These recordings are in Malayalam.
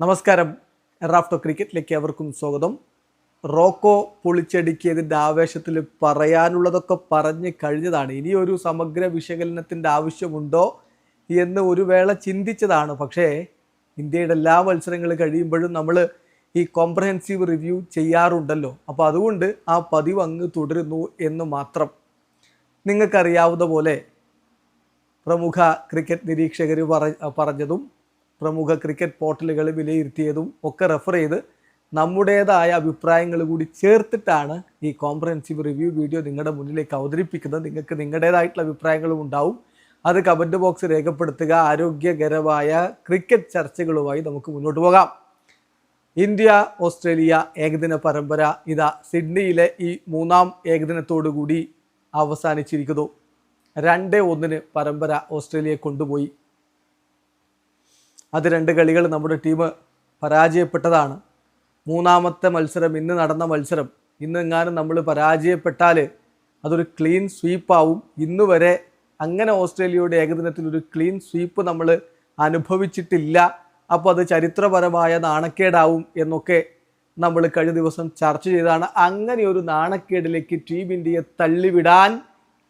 നമസ്കാരം. റാഫ്റ്റോ ക്രിക്കറ്റിലേക്ക് അവർക്കും സ്വാഗതം. റോക്കോ പൊളിച്ചടുക്കിയതിന്റെ ആവേശത്തിൽ പറയാനുള്ളതൊക്കെ പറഞ്ഞ് കഴിഞ്ഞതാണ്. ഇനി ഒരു സമഗ്ര വിശകലനത്തിന്റെ ആവശ്യമുണ്ടോ എന്ന് ഒരു വേള ചിന്തിച്ചതാണ്. പക്ഷേ ഇന്ത്യയുടെ എല്ലാ മത്സരങ്ങളും കഴിയുമ്പോഴും നമ്മൾ ഈ കോംപ്രഹെൻസീവ് റിവ്യൂ ചെയ്യാറുണ്ടല്ലോ. അപ്പോൾ അതുകൊണ്ട് ആ പതിവ് അങ്ങ് തുടരുന്നു എന്ന് മാത്രം നിങ്ങൾക്കറിയാവുന്ന പോലെ പ്രമുഖ ക്രിക്കറ്റ് നിരീക്ഷകർ പറഞ്ഞതും പ്രമുഖ ക്രിക്കറ്റ് പോർട്ടലുകൾ വിലയിരുത്തിയതും ഒക്കെ റെഫർ ചെയ്ത് നമ്മുടേതായ അഭിപ്രായങ്ങൾ കൂടി ചേർത്തിട്ടാണ് ഈ കോംപ്രഹെൻസീവ് റിവ്യൂ വീഡിയോ നിങ്ങളുടെ മുന്നിലേക്ക് അവതരിപ്പിക്കുന്നത്. നിങ്ങൾക്ക് നിങ്ങളുടേതായിട്ടുള്ള അഭിപ്രായങ്ങളും ഉണ്ടാവും. അത് കമന്റ് ബോക്സ് രേഖപ്പെടുത്തുക. ആരോഗ്യകരമായ ക്രിക്കറ്റ് ചർച്ചകളുമായി നമുക്ക് മുന്നോട്ട് പോകാം. ഇന്ത്യ ഓസ്ട്രേലിയ ഏകദിന പരമ്പര ഇതാ സിഡ്നിയിലെ ഈ മൂന്നാം ഏകദിനത്തോടു കൂടി അവസാനിച്ചിരിക്കുന്നു. രണ്ട് ഒന്നിന് പരമ്പര ഓസ്ട്രേലിയയെ കൊണ്ടുപോയി. അത് രണ്ട് കളികൾ നമ്മുടെ ടീം പരാജയപ്പെട്ടതാണ്. മൂന്നാമത്തെ മത്സരം ഇന്ന് നടന്ന മത്സരം ഇന്നെങ്ങാനും നമ്മൾ പരാജയപ്പെട്ടാൽ അതൊരു ക്ലീൻ സ്വീപ്പാവും ഇന്ന് വരെ അങ്ങനെ ഓസ്ട്രേലിയയുടെ ഏകദിനത്തിൽ ഒരു ക്ലീൻ സ്വീപ്പ് നമ്മൾ അനുഭവിച്ചിട്ടില്ല. അപ്പോൾ അത് ചരിത്രപരമായ നാണക്കേടാവും എന്നൊക്കെ നമ്മൾ കഴിഞ്ഞ ദിവസം ചർച്ച ചെയ്താണ് അങ്ങനെ ഒരു നാണക്കേടിലേക്ക് ടീം ഇന്ത്യയെ തള്ളിവിടാൻ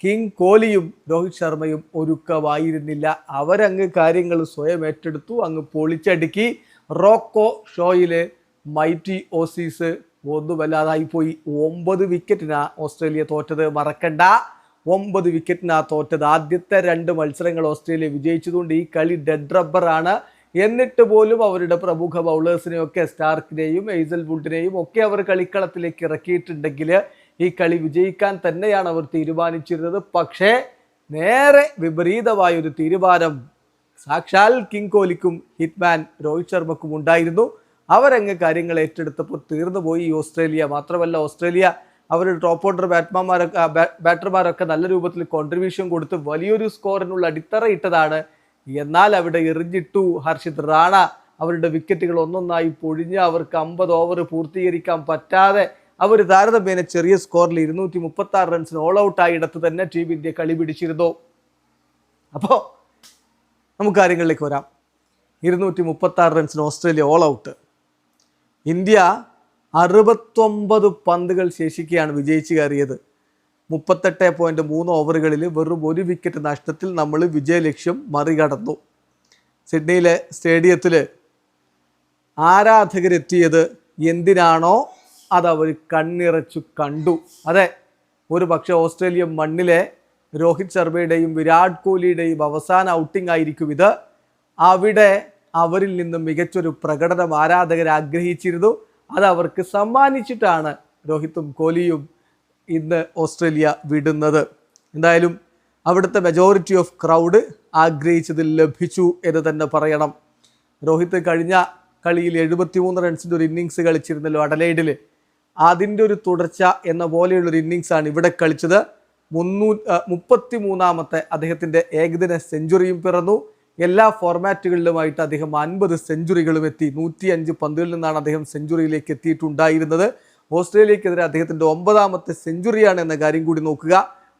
കിങ് കോഹ്ലിയും രോഹിത് ശർമ്മയും ഒരുക്കമായിരുന്നില്ല. അവരങ്ങ് കാര്യങ്ങൾ സ്വയം ഏറ്റെടുത്തു. അങ്ങ് പൊളിച്ചടുക്കി. റോക്കോ ഷോയിലെ മൈറ്റി ഓസീസ് ഒന്നുമല്ലാതായി പോയി ഒമ്പത് വിക്കറ്റിനാ ഓസ്ട്രേലിയ തോറ്റത്. മറക്കണ്ട. ഒമ്പത് വിക്കറ്റിനാ തോറ്റത്. ആദ്യത്തെ രണ്ട് മത്സരങ്ങൾ ഓസ്ട്രേലിയ വിജയിച്ചതുകൊണ്ട് ഈ കളി ഡെഡ് റബ്ബറാണ് എന്നിട്ട് പോലും അവരുടെ പ്രമുഖ ബൗളേഴ്സിനെയൊക്കെ സ്റ്റാർക്കിനെയും എയ്സൽ വുഡിനെയും ഒക്കെ അവർ കളിക്കളത്തിലേക്ക് ഇറക്കിയിട്ടുണ്ടെങ്കിൽ ഈ കളി വിജയിക്കാൻ തന്നെയാണ് അവർ തീരുമാനിച്ചിരുന്നത്. പക്ഷേ നേരെ വിപരീതമായ ഒരു തീരുമാനം സാക്ഷാൽ കിങ് കോലിക്കും ഹിറ്റ്മാൻ രോഹിത് ശർമ്മക്കും ഉണ്ടായിരുന്നു. അവരങ്ങ് കാര്യങ്ങൾ ഏറ്റെടുത്തപ്പോൾ തീർന്നു പോയി ഓസ്ട്രേലിയ. മാത്രമല്ല ഓസ്ട്രേലിയ അവരുടെ ടോപ്പ് ഓർഡർ ബാറ്റ്മാൻമാരൊക്കെ ബാറ്റർമാരൊക്കെ നല്ല രൂപത്തിൽ കോൺട്രിബ്യൂഷൻ കൊടുത്ത് വലിയൊരു സ്കോറിനുള്ള അടിത്തറ ഇട്ടതാണ്. എന്നാൽ അവിടെ എറിഞ്ഞിട്ടു ഹർഷിത് റാണ അവരുടെ വിക്കറ്റുകൾ ഒന്നൊന്നായി പൊഴിഞ്ഞ് അവർക്ക് അമ്പത് ഓവർ പൂർത്തീകരിക്കാൻ പറ്റാതെ അവർ താരതമ്യേന ചെറിയ സ്കോറിൽ ഇരുന്നൂറ്റി മുപ്പത്തി ആറ് റൺസിന് ഓൾ ഔട്ട് ആയിടത്ത് തന്നെ ടീം ഇന്ത്യ കളി പിടിച്ചിരുന്നു. അപ്പോ നമുക്ക് കാര്യങ്ങളിലേക്ക് വരാം. ഇരുന്നൂറ്റി മുപ്പത്തി ആറ് റൺസിന് ഓസ്ട്രേലിയ ഓൾ ഔട്ട് ഇന്ത്യ അറുപത്തൊമ്പത് പന്തുകൾ ശേഷിക്കുകയാണ് വിജയിച്ചു കയറിയത്. മുപ്പത്തെട്ട് പോയിന്റ് മൂന്ന് ഓവറുകളിൽ വെറും ഒരു വിക്കറ്റ് നഷ്ടത്തിൽ നമ്മൾ വിജയലക്ഷ്യം മറികടന്നു. സിഡ്നിയിലെ സ്റ്റേഡിയത്തിൽ ആരാധകരെത്തിയത് എന്തിനാണോ അതവർ കണ്ണിറച്ചു കണ്ടു. അതെ ഒരു പക്ഷേ ഓസ്ട്രേലിയ മണ്ണിലെ രോഹിത് ശർമ്മയുടെയും വിരാട് കോഹ്ലിയുടെയും അവസാന ഔട്ടിംഗ് ആയിരിക്കും ഇത്. അവിടെ അവരിൽ നിന്നും മികച്ചൊരു പ്രകടനം ആരാധകർ ആഗ്രഹിച്ചിരുന്നു. അത് അവർക്ക് സമ്മാനിച്ചിട്ടാണ് രോഹിത്തും കോഹ്ലിയും ഇന്ന് ഓസ്ട്രേലിയ വിടുന്നത്. എന്തായാലും അവിടുത്തെ മെജോറിറ്റി ഓഫ് ക്രൗഡ് ആഗ്രഹിച്ചത് ലഭിച്ചു എന്ന് തന്നെ പറയണം. രോഹിത് കഴിഞ്ഞ കളിയിൽ എഴുപത്തിമൂന്ന് റൺസിന്റെ ഒരു ഇന്നിങ്സ് കളിച്ചിരുന്നല്ലോ അഡലൈഡിൽ അതിന്റെ ഒരു തുടർച്ച എന്ന പോലെയുള്ളൊരു ഇന്നിങ്സാണ് ഇവിടെ കളിച്ചത്. മുന്നൂ മുപ്പത്തി മൂന്നാമത്തെ അദ്ദേഹത്തിന്റെ ഏകദിന സെഞ്ചുറിയും പിറന്നു. എല്ലാ ഫോർമാറ്റുകളിലുമായിട്ട് അദ്ദേഹം അൻപത് സെഞ്ചുറികളും എത്തി. നൂറ്റി അഞ്ച് പന്തുകളിൽ നിന്നാണ് അദ്ദേഹം സെഞ്ചുറിയിലേക്ക് എത്തിയിട്ടുണ്ടായിരുന്നത്. ഓസ്ട്രേലിയക്കെതിരെ അദ്ദേഹത്തിന്റെ ഒമ്പതാമത്തെ സെഞ്ചുറിയാണ് എന്ന കാര്യം കൂടി നോക്കുക.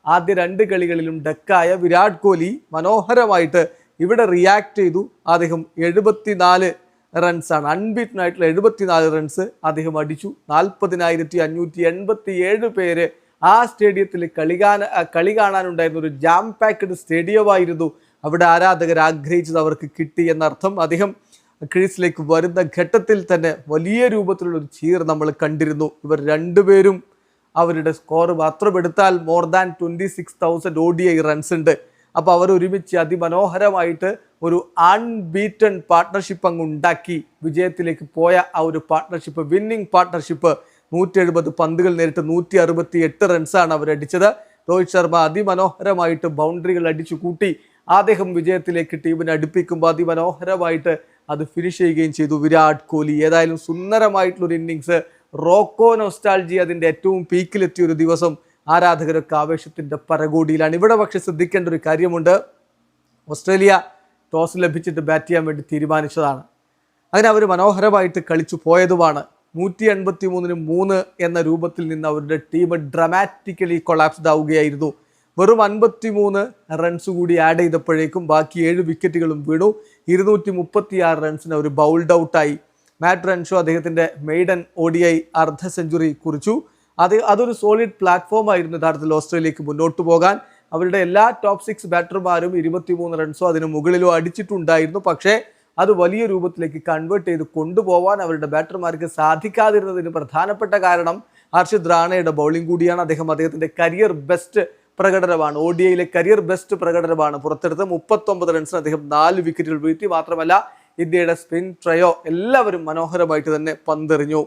ആദ്യ രണ്ട് കളികളിലും ഡക്കായ വിരാട് കോഹ്ലി മനോഹരമായിട്ട് ഇവിടെ റിയാക്ട് ചെയ്തു. അദ്ദേഹം എഴുപത്തിനാല് റൺസാണ് അൺബീറ്റൻ ആയിട്ടുള്ള എഴുപത്തിനാല് റൺസ് അദ്ദേഹം അടിച്ചു. നാൽപ്പതിനായിരത്തി അഞ്ഞൂറ്റി എൺപത്തി ഏഴ് പേര് ആ സ്റ്റേഡിയത്തിൽ കളി കാണാൻ കളി കാണാനുണ്ടായിരുന്ന ഒരു ജാം പാക്ഡ് സ്റ്റേഡിയമായിരുന്നു. അവിടെ ആരാധകർ ആഗ്രഹിച്ചത് അവർക്ക് കിട്ടി എന്നർത്ഥം അദ്ദേഹം ക്രീസിലേക്ക് വരുന്ന ഘട്ടത്തിൽ തന്നെ വലിയ രൂപത്തിലുള്ള ഒരു ചീർ നമ്മൾ കണ്ടിരുന്നു. ഇവർ രണ്ടുപേരും അവരുടെ സ്കോർ മാത്രം എടുത്താൽ more than twenty six thousand O D I runs ഉണ്ട്. അപ്പോൾ അവർ ഒരുമിച്ച് അതിമനോഹരമായിട്ട് ഒരു അൺബീറ്റൺ പാർട്ട്ണർഷിപ്പ് അങ്ങ് ഉണ്ടാക്കി. വിജയത്തിലേക്ക് പോയ ആ ഒരു പാർട്ട്ണർഷിപ്പ് വിന്നിംഗ് പാർട്ട്ണർഷിപ്പ് നൂറ്റി എഴുപത് പന്തുകൾ നേരിട്ട് നൂറ്റി അറുപത്തി എട്ട് റൺസാണ് അവരടിച്ചത് രോഹിത് ശർമ്മ അതിമനോഹരമായിട്ട് ബൗണ്ടറികൾ അടിച്ചു കൂട്ടി. അദ്ദേഹം വിജയത്തിലേക്ക് ടീമിനെ അടുപ്പിക്കുമ്പോൾ അതിമനോഹരമായിട്ട് അത് ഫിനിഷ് ചെയ്യുകയും ചെയ്തു. വിരാട് കോഹ്ലി ഏതായാലും സുന്ദരമായിട്ടുള്ളൊരു ഇന്നിങ്സ് റോക്കോ നൊസ്റ്റാൾജി അതിന്റെ ഏറ്റവും പീക്കിലെത്തിയ ഒരു ദിവസം ആരാധകരൊക്കെ ആവേശത്തിന്റെ പരകോടിയിലാണ്. ഇവിടെ പക്ഷെ ശ്രദ്ധിക്കേണ്ട ഒരു കാര്യമുണ്ട്. ഓസ്ട്രേലിയ ടോസ് ലഭിച്ചിട്ട് ബാറ്റ് ചെയ്യാൻ വേണ്ടി തീരുമാനിച്ചതാണ്. അങ്ങനെ അവർ മനോഹരമായിട്ട് കളിച്ചു പോയതുമാണ്. നൂറ്റി എൺപത്തി മൂന്നിന് മൂന്ന് എന്ന രൂപത്തിൽ നിന്ന് അവരുടെ ടീം ഡ്രമാറ്റിക്കലി കൊളാപ്സ്ഡ് ആവുകയായിരുന്നു. വെറും അൻപത്തി മൂന്ന് റൺസ് കൂടി ആഡ് ചെയ്തപ്പോഴേക്കും ബാക്കി ഏഴ് വിക്കറ്റുകളും വീണു. ഇരുന്നൂറ്റി മുപ്പത്തി ആറ് റൺസിന് അവർ ബൗൾഡ് ഔട്ടായി മാറ്റ് റൺഷോ അദ്ദേഹത്തിന്റെ മെയ്ഡൻ ഒ ഡി ഐ അർദ്ധ സെഞ്ചുറി കുറിച്ചു. അത് അതൊരു സോളിഡ് പ്ലാറ്റ്ഫോം ആയിരുന്നു യഥാർത്ഥത്തിൽ ഓസ്ട്രേലിയക്ക് മുന്നോട്ട് പോകാൻ. അവരുടെ എല്ലാ ടോപ്പ് സിക്സ് ബാറ്റർമാരും ഇരുപത്തിമൂന്ന് റൺസോ അതിന് മുകളിലോ അടിച്ചിട്ടുണ്ടായിരുന്നു. പക്ഷേ അത് വലിയ രൂപത്തിലേക്ക് കൺവേർട്ട് ചെയ്ത് കൊണ്ടുപോകാൻ അവരുടെ ബാറ്റർമാർക്ക് സാധിക്കാതിരുന്നതിന് പ്രധാനപ്പെട്ട കാരണം ഹർഷിദ് റാണയുടെ ബൗളിംഗ് കൂടിയാണ്. അദ്ദേഹം അദ്ദേഹത്തിന്റെ കരിയർ ബെസ്റ്റ് പ്രകടനമാണ്. ഒ ഡി ഐയിലെ കരിയർ ബെസ്റ്റ് പ്രകടനമാണ് പുറത്തെടുത്ത് മുപ്പത്തൊമ്പത് റൺസിന് അദ്ദേഹം നാല് വിക്കറ്റുകൾ വീഴ്ത്തി. മാത്രമല്ല ഇന്ത്യയുടെ സ്പിൻ ട്രയോ എല്ലാവരും മനോഹരമായിട്ട് തന്നെ പന്തെറിഞ്ഞു.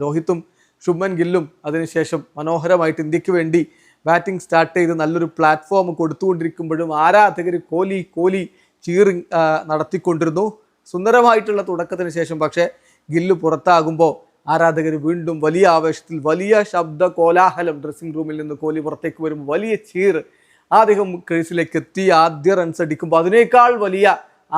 രോഹിത്തും ശുഭൻ ഗില്ലും അതിനുശേഷം മനോഹരമായിട്ട് ഇന്ത്യയ്ക്ക് വേണ്ടി ബാറ്റിംഗ് സ്റ്റാർട്ട് ചെയ്ത് നല്ലൊരു പ്ലാറ്റ്ഫോം കൊടുത്തുകൊണ്ടിരിക്കുമ്പോഴും ആരാധകർ കോലി കോലി ചീറിങ് നടത്തിക്കൊണ്ടിരുന്നു. സുന്ദരമായിട്ടുള്ള തുടക്കത്തിന് ശേഷം പക്ഷേ ഗില്ല് പുറത്താകുമ്പോൾ ആരാധകർ വീണ്ടും വലിയ ആവേശത്തിൽ വലിയ ശബ്ദ കോലാഹലം ഡ്രസ്സിംഗ് റൂമിൽ നിന്ന് കോലി പുറത്തേക്ക് വരുമ്പോൾ വലിയ ചീർ അദ്ദേഹം ക്രീസിലേക്ക് എത്തി. ആദ്യ റൺസ് അടിക്കുമ്പോൾ അതിനേക്കാൾ വലിയ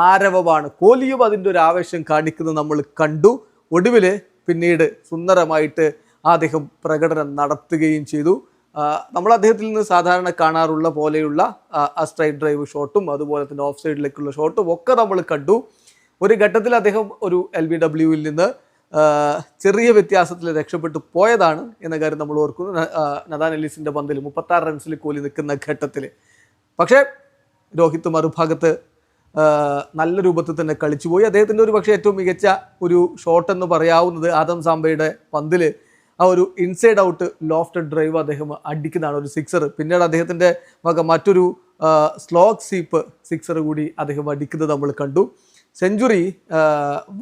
ആരവമാണ്. കോലിയും അതിന്റെ ഒരു ആവേശം കാണിക്കുന്നത് നമ്മൾ കണ്ടു. ഒടുവിൽ പിന്നീട് സുന്ദരമായിട്ട് അദ്ദേഹം പ്രകടനം നടത്തുകയും ചെയ്തു. നമ്മൾ അദ്ദേഹത്തിൽ നിന്ന് സാധാരണ കാണാറുള്ള പോലെയുള്ള ആ, സ്ട്രൈറ്റ് ഡ്രൈവ് ഷോട്ടും അതുപോലെ തന്നെ ഓഫ് സൈഡിലേക്കുള്ള ഷോട്ടും ഒക്കെ നമ്മൾ കണ്ടു. ഒരു ഘട്ടത്തിൽ അദ്ദേഹം ഒരു എൽ ബി ഡബ്ല്യുവിൽ നിന്ന് ചെറിയ വ്യത്യാസത്തിൽ രക്ഷപ്പെട്ടു പോയതാണ് എന്ന കാര്യം നമ്മൾ ഓർക്കുന്നു. നദാൻ എല്ലിസിന്റെ പന്തിൽ മുപ്പത്താറ് റൺസിൽ കോലി നിൽക്കുന്ന ഘട്ടത്തിൽ. പക്ഷേ രോഹിത് മറുഭാഗത്ത് നല്ല രൂപത്തിൽ തന്നെ കളിച്ചുപോയി അദ്ദേഹത്തിന്റെ ഒരു പക്ഷേ ഏറ്റവും മികച്ച ഒരു ഷോട്ട് എന്ന് പറയാവുന്നത് ആദം സാംബയുടെ പന്തിൽ ആ ഒരു ഇൻസൈഡ് ഔട്ട് ലോഫ്റ്റഡ് ഡ്രൈവ് അദ്ദേഹം അടിക്കുന്നതാണ് ഒരു സിക്സർ പിന്നീട് അദ്ദേഹത്തിന്റെ വക മറ്റൊരു സ്ലോക്ക് സീപ്പ് സിക്സർ കൂടി അദ്ദേഹം അടിക്കുന്നത് നമ്മൾ കണ്ടു. സെഞ്ചുറി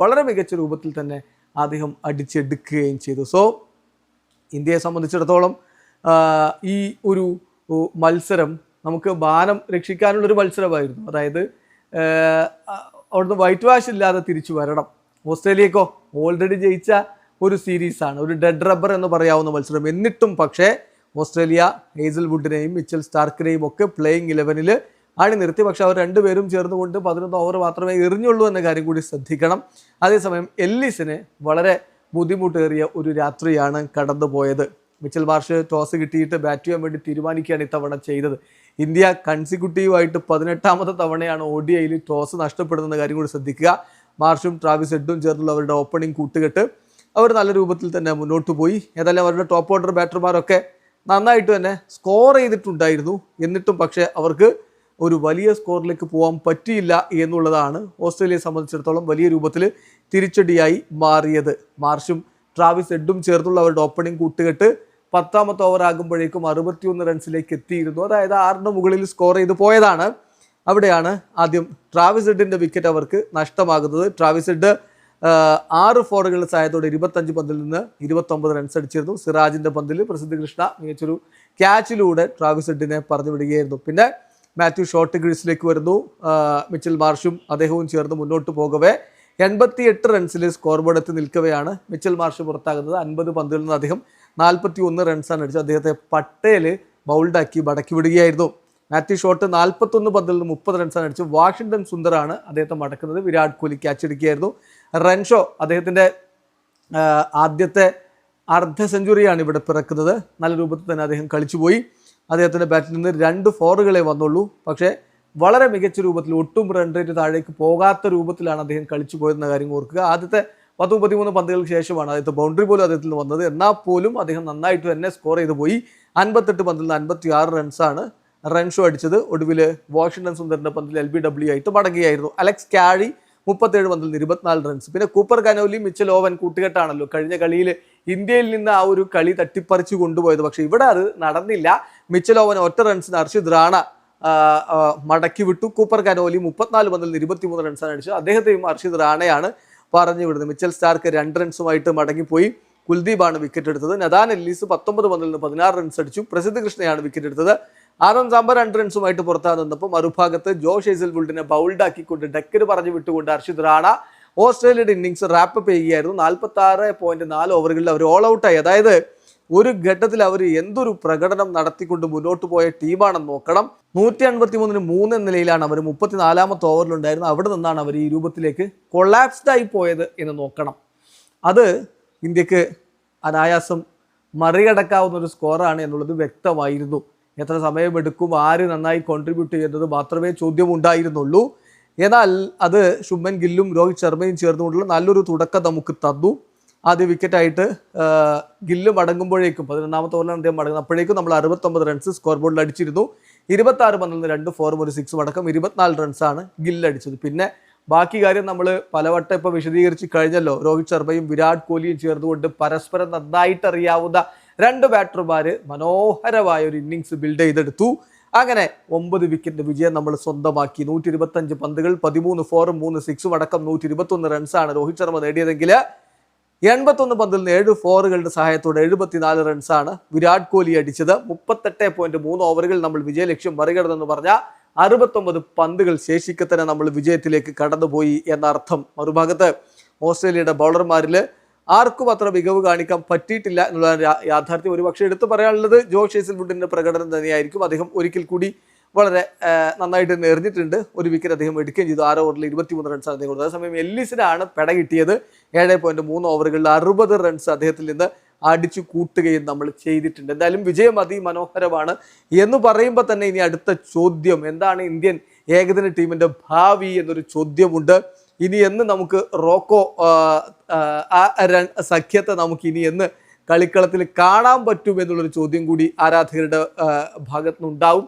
വളരെ മികച്ച രൂപത്തിൽ തന്നെ അദ്ദേഹം അടിച്ചെടുക്കുകയും ചെയ്തു. സോ ഇന്ത്യയെ സംബന്ധിച്ചിടത്തോളം ഈ ഒരു മത്സരം നമുക്ക് ബാനം രക്ഷിക്കാനുള്ളൊരു മത്സരമായിരുന്നു. അതായത് അവിടുന്ന് വൈറ്റ് വാഷ് ഇല്ലാതെ തിരിച്ചു വരണം. ഓസ്ട്രേലിയക്കോ ഓൾറെഡി ജയിച്ച ഒരു സീരീസാണ് ഒരു ഡെഡ് റബ്ബർ എന്ന് പറയാവുന്ന മത്സരം. എന്നിട്ടും പക്ഷേ ഓസ്ട്രേലിയ ഹേസൽവുഡിനെയും മിച്ചൽ സ്റ്റാർക്കിനെയും ഒക്കെ പ്ലേയിങ് ഇലവനിൽ അണി നിർത്തി. പക്ഷെ അവർ രണ്ടുപേരും ചേർന്നുകൊണ്ട് പതിനൊന്ന് ഓവർ മാത്രമേ എറിഞ്ഞുള്ളൂ എന്ന കാര്യം കൂടി ശ്രദ്ധിക്കണം. അതേസമയം എല്ലിസിന് വളരെ ബുദ്ധിമുട്ടേറിയ ഒരു രാത്രിയാണ് കടന്നുപോയത്. മിച്ചൽ മാർഷ് ടോസ് കിട്ടിയിട്ട് ബാറ്റ് ചെയ്യാൻ വേണ്ടി തീരുമാനിക്കുകയാണ് ഇത്തവണ ചെയ്തത്. ഇന്ത്യ കൺസിക്യൂട്ടീവായിട്ട് പതിനെട്ടാമത്തെ തവണയാണ് ഒ ഡി ഐയിൽ ടോസ് നഷ്ടപ്പെടുന്ന കാര്യം കൂടി ശ്രദ്ധിക്കുക. മാർഷും ട്രാവിസ് ഹെഡും ചേർന്നുള്ള അവരുടെ ഓപ്പണിംഗ് കൂട്ടുകെട്ട് അവർ നല്ല രൂപത്തിൽ തന്നെ മുന്നോട്ട് പോയി. ഏതായാലും അവരുടെ ടോപ്പ് ഓർഡർ ബാറ്റർമാരൊക്കെ നന്നായിട്ട് തന്നെ സ്കോർ ചെയ്തിട്ടുണ്ടായിരുന്നു. എന്നിട്ടും പക്ഷേ അവർക്ക് ഒരു വലിയ സ്കോറിലേക്ക് പോകാൻ പറ്റിയില്ല എന്നുള്ളതാണ് ഓസ്ട്രേലിയയെ സംബന്ധിച്ചിടത്തോളം വലിയ രൂപത്തിൽ തിരിച്ചടിയായി മാറിയത്. മാർഷും ട്രാവിസ് എഡും ചേർന്നുള്ള അവരുടെ ഓപ്പണിംഗ് കൂട്ടുകെട്ട് പത്താമത്തെ ഓവർ ആകുമ്പോഴേക്കും അറുപത്തിയൊന്ന് റൺസിലേക്ക് എത്തിയിരുന്നു. അതായത് ആറിന് മുകളിൽ സ്കോർ ചെയ്ത് പോയതാണ്. അവിടെയാണ് ആദ്യം ട്രാവിസ് എഡിന്റെ വിക്കറ്റ് അവർക്ക് നഷ്ടമാകുന്നത്. ട്രാവിസ് ആഹ്, ആറ് ഫോറുകൾ സഹായത്തോടെ ഇരുപത്തഞ്ച് പന്തിൽ നിന്ന് ഇരുപത്തൊമ്പത് റൺസ് അടിച്ചിരുന്നു. സിറാജിന്റെ പന്തിൽ പ്രസിദ്ധ കൃഷ്ണ മികച്ചൊരു ക്യാച്ചിലൂടെ ട്രാവിസ് ഹെഡിനെ പറഞ്ഞു വിടുകയായിരുന്നു പിന്നെ മാത്യു ഷോർട്ട് ഗ്രീസിലേക്ക് വരുന്നു മിച്ചൽ മാർഷും അദ്ദേഹവും ചേർന്ന് മുന്നോട്ട് പോകവേ. എൺപത്തി എട്ട് റൺസിൽ സ്കോർ ബോർഡ് എത്തി നിൽക്കവെയാണ് മിച്ചൽ മാർഷ് പുറത്താകുന്നത്. അൻപത് പന്തിൽ നിന്ന് അദ്ദേഹം നാൽപ്പത്തി ഒന്ന് റൺസാണ് അടിച്ചത്. അദ്ദേഹത്തെ പട്ടേൽ ബൗൾഡാക്കി മടക്കി വിടുകയായിരുന്നു. മാത്യു ഷോട്ട് നാൽപ്പത്തൊന്ന് പന്തിൽ നിന്ന് മുപ്പത് റൺസാണ് അടിച്ചു വാഷിംഗ്ടൺ സുന്ദറാണ് അദ്ദേഹത്തെ മടക്കുന്നത്. വിരാട് കോഹ്ലി ക്യാച്ച് എടുക്കുകയായിരുന്നു. റൺഷോ അദ്ദേഹത്തിന്റെ ആദ്യത്തെ അർദ്ധ സെഞ്ചുറിയാണ് ഇവിടെ പിറക്കുന്നത്. നല്ല രൂപത്തിൽ തന്നെ അദ്ദേഹം കളിച്ചുപോയി അദ്ദേഹത്തിന്റെ ബാറ്റിൽ നിന്ന് രണ്ട് ഫോറുകളെ വന്നുള്ളൂ. പക്ഷേ വളരെ മികച്ച രൂപത്തിൽ ഒട്ടും റൺ റേറ്റ് താഴേക്ക് പോകാത്ത രൂപത്തിലാണ് അദ്ദേഹം കളിച്ചു പോയതെന്ന കാര്യം ഓർക്കുക. ആദ്യത്തെ പത്ത് മുപ്പത്തിമൂന്ന് പന്തുകൾക്ക് ശേഷമാണ് അദ്ദേഹത്തെ ബൗണ്ടറി പോലും അദ്ദേഹത്തിൽ വന്നത്. എന്നാൽ പോലും അദ്ദേഹം നന്നായിട്ട് തന്നെ സ്കോർ ചെയ്തു പോയി. അൻപത്തെട്ട് പന്തിൽ നിന്ന് അൻപത്തി ആറ് റൺസാണ് റൺഷോ അടിച്ചത്. ഒടുവിൽ വാഷിംഗ്ടൺ സുന്ദറിന്റെ പന്തിൽ എൽ ബി ഡബ്ല്യു ആയിട്ട് മടങ്ങുകയായിരുന്നു. അലക്സ് ക്യാരി മുപ്പത്തേഴ് പന്തിൽ ഇരുപത്തിനാല് റൺസ് പിന്നെ കൂപ്പർ കനോലി മിച്ചൽ ഓവൻ കൂട്ടുകെട്ടാണല്ലോ. കഴിഞ്ഞ കളിയിൽ ഇന്ത്യയിൽ നിന്ന് ആ ഒരു കളി തട്ടിപ്പറിച്ചു കൊണ്ടുപോയത്. പക്ഷേ ഇവിടെ അത് നടന്നില്ല. മിച്ചൽ ഓവൻ ഒറ്റ റൺസിന് അർഷിദ് റാണ മടക്കി വിട്ടു. കൂപ്പർ കനോലി മുപ്പത്തിനാല് പന്തിൽ ഇരുപത്തിമൂന്ന് റൺസാണ് അടിച്ചത്. അദ്ദേഹത്തെയും അർഷിദ് റാണയാണ് പറഞ്ഞു വിടുന്നത്. മിച്ചൽ സ്റ്റാർക്ക് രണ്ട് റൺസുമായിട്ട് മടങ്ങിപ്പോയി. കുൽദീപാണ് വിക്കറ്റ് എടുത്തത്. നദാൻ എല്ലീസ് പത്തൊമ്പത് പന്തിൽ നിന്ന് പതിനാറ് റൺസ് അടിച്ചു. പ്രസിദ്ധ കൃഷ്ണയാണ് വിക്കറ്റ് എടുത്തത്. ആദം സാമ്പർ രണ്ട് റൺസുമായിട്ട് പുറത്താ നിന്നപ്പോൾ മറുഭാഗത്ത് ജോഷ് ഹേസൽവുഡിനെ ബൗൾഡാക്കിക്കൊണ്ട് ഡക്കർ പറഞ്ഞു വിട്ടുകൊണ്ട് ഹർഷിത് റാണ ഓസ്ട്രേലിയയുടെ ഇന്നിങ്സ് റാപ്പപ്പ് ചെയ്യുകയായിരുന്നു. നാൽപ്പത്തി ആറ് പോയിന്റ് നാല് ഓവറുകളിൽ അവർ ഓൾ ഔട്ടായി അതായത് ഒരു ഘട്ടത്തിൽ അവർ എന്തൊരു പ്രകടനം നടത്തിക്കൊണ്ട് മുന്നോട്ട് പോയ ടീമാണെന്ന് നോക്കണം. നൂറ്റി അൻപത്തി മൂന്നിന് മൂന്ന് നിലയിലാണ് അവർ മുപ്പത്തിനാലാമത്തെ ഓവറിലുണ്ടായിരുന്നത് അവിടെ നിന്നാണ് അവർ ഈ രൂപത്തിലേക്ക് കൊളാപ്സ്ഡ് ആയി പോയത് എന്ന് നോക്കണം. അത് ഇന്ത്യയ്ക്ക് അനായാസം മറികടക്കാവുന്ന ഒരു സ്കോറാണ് എന്നുള്ളത് വ്യക്തമായിരുന്നു. എത്ര സമയമെടുക്കും? ആര് നന്നായി കോൺട്രിബ്യൂട്ട് ചെയ്യുന്നത് മാത്രമേ ചോദ്യം ഉണ്ടായിരുന്നുള്ളൂ എന്നാൽ അത് ശുഭൻ ഗില്ലും രോഹിത് ശർമ്മയും ചേർന്നുകൊണ്ടുള്ള നല്ലൊരു തുടക്കം നമുക്ക് തന്നു. ആദ്യ വിക്കറ്റായിട്ട് ഗില്ല് മടങ്ങുമ്പോഴേക്കും പതിനൊന്നാമത്തെ ഓവറിലാണ് അദ്ദേഹം മടങ്ങുന്നത് അപ്പോഴേക്കും നമ്മൾ അറുപത്തൊമ്പത് റൺസ് സ്കോർ ബോർഡിൽ അടിച്ചിരുന്നു. ഇരുപത്തി ആറ് പന്തിൽ രണ്ട് ഫോറും ഒരു സിക്സും അടക്കം ഇരുപത്തിനാല് റൺസാണ് ഗില്ല് അടിച്ചത്. പിന്നെ ബാക്കി കാര്യം നമ്മൾ പലവട്ടം ഇപ്പോൾ വിശദീകരിച്ച് കഴിഞ്ഞല്ലോ. രോഹിത് ശർമ്മയും വിരാട് കോഹ്ലിയും ചേർന്നുകൊണ്ട് പരസ്പരം നന്നായിട്ട് അറിയാവുന്ന രണ്ട് ബാറ്റർമാർ മനോഹരമായ ഒരു ഇന്നിങ്സ് ബിൽഡ് ചെയ്തെടുത്തു. അങ്ങനെ ഒമ്പത് വിക്കറ്റ് വിജയം നമ്മൾ സ്വന്തമാക്കി. നൂറ്റി ഇരുപത്തഞ്ച് പന്തുകൾ പതിമൂന്ന് ഫോറും മൂന്ന് സിക്സും അടക്കം നൂറ്റി ഇരുപത്തൊന്ന് റൺസാണ് രോഹിത് ശർമ്മ നേടിയതെങ്കിൽ എൺപത്തൊന്ന് പന്തിൽ നിന്ന് ഏഴ് ഫോറുകളുടെ സഹായത്തോടെ എഴുപത്തിനാല് റൺസാണ് വിരാട് കോഹ്ലി അടിച്ചത്. മുപ്പത്തെട്ട് പോയിന്റ് മൂന്ന് ഓവറുകൾ നമ്മൾ വിജയലക്ഷ്യം മറികടന്നെന്ന് പറഞ്ഞ അറുപത്തൊമ്പത് പന്തുകൾ ശേഷിക്കെ തന്നെ നമ്മൾ വിജയത്തിലേക്ക് കടന്നുപോയി എന്നർത്ഥം. മറുഭാഗത്ത് ഓസ്ട്രേലിയയുടെ ബൗളർമാരിൽ ആർക്കും അത്ര മികവ് കാണിക്കാൻ പറ്റിയിട്ടില്ല എന്നുള്ള യാ- യാഥാർത്ഥ്യം. ഒരുപക്ഷെ എടുത്തു പറയാനുള്ളത് ജോ ഷേസിൽവുഡിന്റെ പ്രകടനം തന്നെയായിരിക്കും. അദ്ദേഹം ഒരിക്കൽ കൂടി വളരെ നന്നായിട്ട് തന്നെ എറിഞ്ഞിട്ടുണ്ട് ഒരു വിക്കറ്റ് അദ്ദേഹം എടുക്കുകയും ചെയ്തു. ആറ് ഓവറിൽ ഇരുപത്തിമൂന്ന് റൺസ് അദ്ദേഹം കൊടുത്തു അതേസമയം എല്ലിസിനാണ് പെട കിട്ടിയത്. ഏഴ് പോയിന്റ് മൂന്ന് ഓവറുകളിൽ അറുപത് റൺസ് അദ്ദേഹത്തിൽ നിന്ന് അടിച്ചു കൂട്ടുകയും നമ്മൾ ചെയ്തിട്ടുണ്ട്. എന്തായാലും വിജയം അതിമനോഹരമാണ് എന്ന് പറയുമ്പോൾ തന്നെ ഇനി അടുത്ത ചോദ്യം എന്താണ് ഇന്ത്യൻ ഏകദിന ടീമിന്റെ ഭാവി എന്നൊരു ചോദ്യമുണ്ട്. ഇനി എന്ന് നമുക്ക് റോക്കോ ആ, സഖ്യത്തെ നമുക്ക് ഇനി എന്ന് കളിക്കളത്തിൽ കാണാൻ പറ്റും എന്നുള്ളൊരു ചോദ്യം കൂടി ആരാധകരുടെ ഭാഗത്തു നിന്നുണ്ടാവും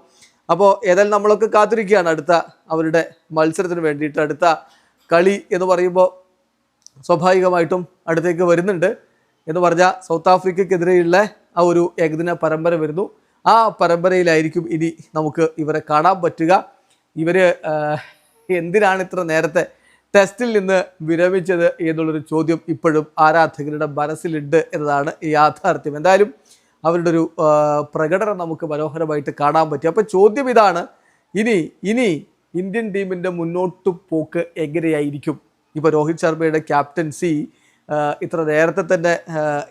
അപ്പോൾ ഏതായാലും നമ്മളൊക്കെ കാത്തിരിക്കുകയാണ്. അടുത്ത അവരുടെ മത്സരത്തിന് വേണ്ടിയിട്ട് അടുത്ത കളി എന്ന് പറയുമ്പോൾ സ്വാഭാവികമായിട്ടും അടുത്തേക്ക് വരുന്നുണ്ട്. എന്ന് പറഞ്ഞാൽ സൗത്ത് ആഫ്രിക്കക്കെതിരെയുള്ള ആ ഒരു ഏകദിന പരമ്പര വരുന്നു. ആ പരമ്പരയിലായിരിക്കും ഇനി നമുക്ക് ഇവരെ കാണാൻ പറ്റുക. ഇവർ എന്തിനാണ് ഇത്ര നേരത്തെ ടെസ്റ്റിൽ നിന്ന് വിരമിച്ചത് എന്നുള്ളൊരു ചോദ്യം ഇപ്പോഴും ആരാധകരുടെ മനസ്സിലുണ്ട് എന്നതാണ് യാഥാർത്ഥ്യം. എന്തായാലും അവരുടെ ഒരു പ്രകടനം നമുക്ക് മനോഹരമായിട്ട് കാണാൻ പറ്റി. അപ്പോൾ ചോദ്യം ഇതാണ് ഇനി ഇനി ഇന്ത്യൻ ടീമിന്റെ മുന്നോട്ട് പോക്ക് എങ്ങനെയായിരിക്കും? ഇപ്പോൾ രോഹിത് ശർമ്മയുടെ ക്യാപ്റ്റൻസി ഇത്ര നേരത്തെ തന്നെ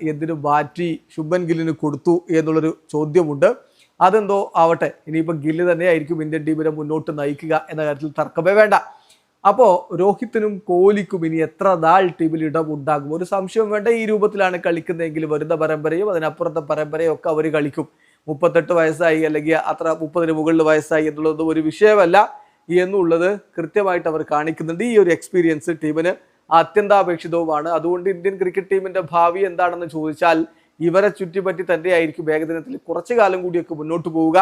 എന്തിനു മാറ്റി ശുഭൻ ഗില്ലിന് കൊടുത്തു എന്നുള്ളൊരു ചോദ്യമുണ്ട്. അതെന്തോ ആവട്ടെ ഇനിയിപ്പോൾ ഗില്ല് തന്നെയായിരിക്കും ഇന്ത്യൻ ടീമിനെ മുന്നോട്ട് നയിക്കുക എന്ന കാര്യത്തിൽ തർക്കമേ വേണ്ട. അപ്പോൾ രോഹിത്തിനും കോഹ്ലിക്കും ഇനി എത്ര നാൾ ടീമിൽ ഇടമുണ്ടാകും ഒരു സംശയം വേണ്ട. ഈ രൂപത്തിലാണ് കളിക്കുന്നതെങ്കിൽ വരുന്ന പരമ്പരയും അതിനപ്പുറത്തെ പരമ്പരയും ഒക്കെ അവർ കളിക്കും. മുപ്പത്തെട്ട് വയസ്സായി അല്ലെങ്കിൽ അത്ര മുപ്പതിന് മുകളിൽ വയസ്സായി എന്നുള്ളതൊന്നും ഒരു വിഷയമല്ല. എന്നുള്ളത് കൃത്യമായിട്ട് അവർ കാണിക്കുന്നുണ്ട്. ഈ ഒരു എക്സ്പീരിയൻസ് ടീമിന് അത്യന്താപേക്ഷിതവുമാണ്. അതുകൊണ്ട് ഇന്ത്യൻ ക്രിക്കറ്റ് ടീമിന്റെ ഭാവി എന്താണെന്ന് ചോദിച്ചാൽ ഇവരെ ചുറ്റിപ്പറ്റി തന്നെയായിരിക്കും ഏകദിനത്തിൽ കുറച്ചു കാലം കൂടിയൊക്കെ മുന്നോട്ട് പോവുക.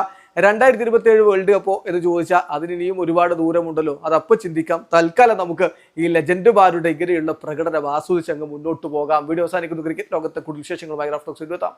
രണ്ടായിരത്തി ഇരുപത്തി ഏഴ് വേൾഡ് കപ്പോ എന്ന് ചോദിച്ചാൽ അതിനിയും ഒരുപാട് ദൂരമുണ്ടല്ലോ. അതപ്പോൾ ചിന്തിക്കാം. തൽക്കാലം നമുക്ക് ഈ ലെജൻഡുമാരുടെ ഇങ്ങനെയുള്ള പ്രകടനം ആസ്വദിച്ച് അങ്ങ് മുന്നോട്ട് പോകാം. വീഡിയോ അവസാനിക്കുന്നു. ക്രിക്കറ്റ് ലോകത്തെ കൂടുതൽ വിശേഷങ്ങളുമായി റഫ്ലോക്സ് എത്താം.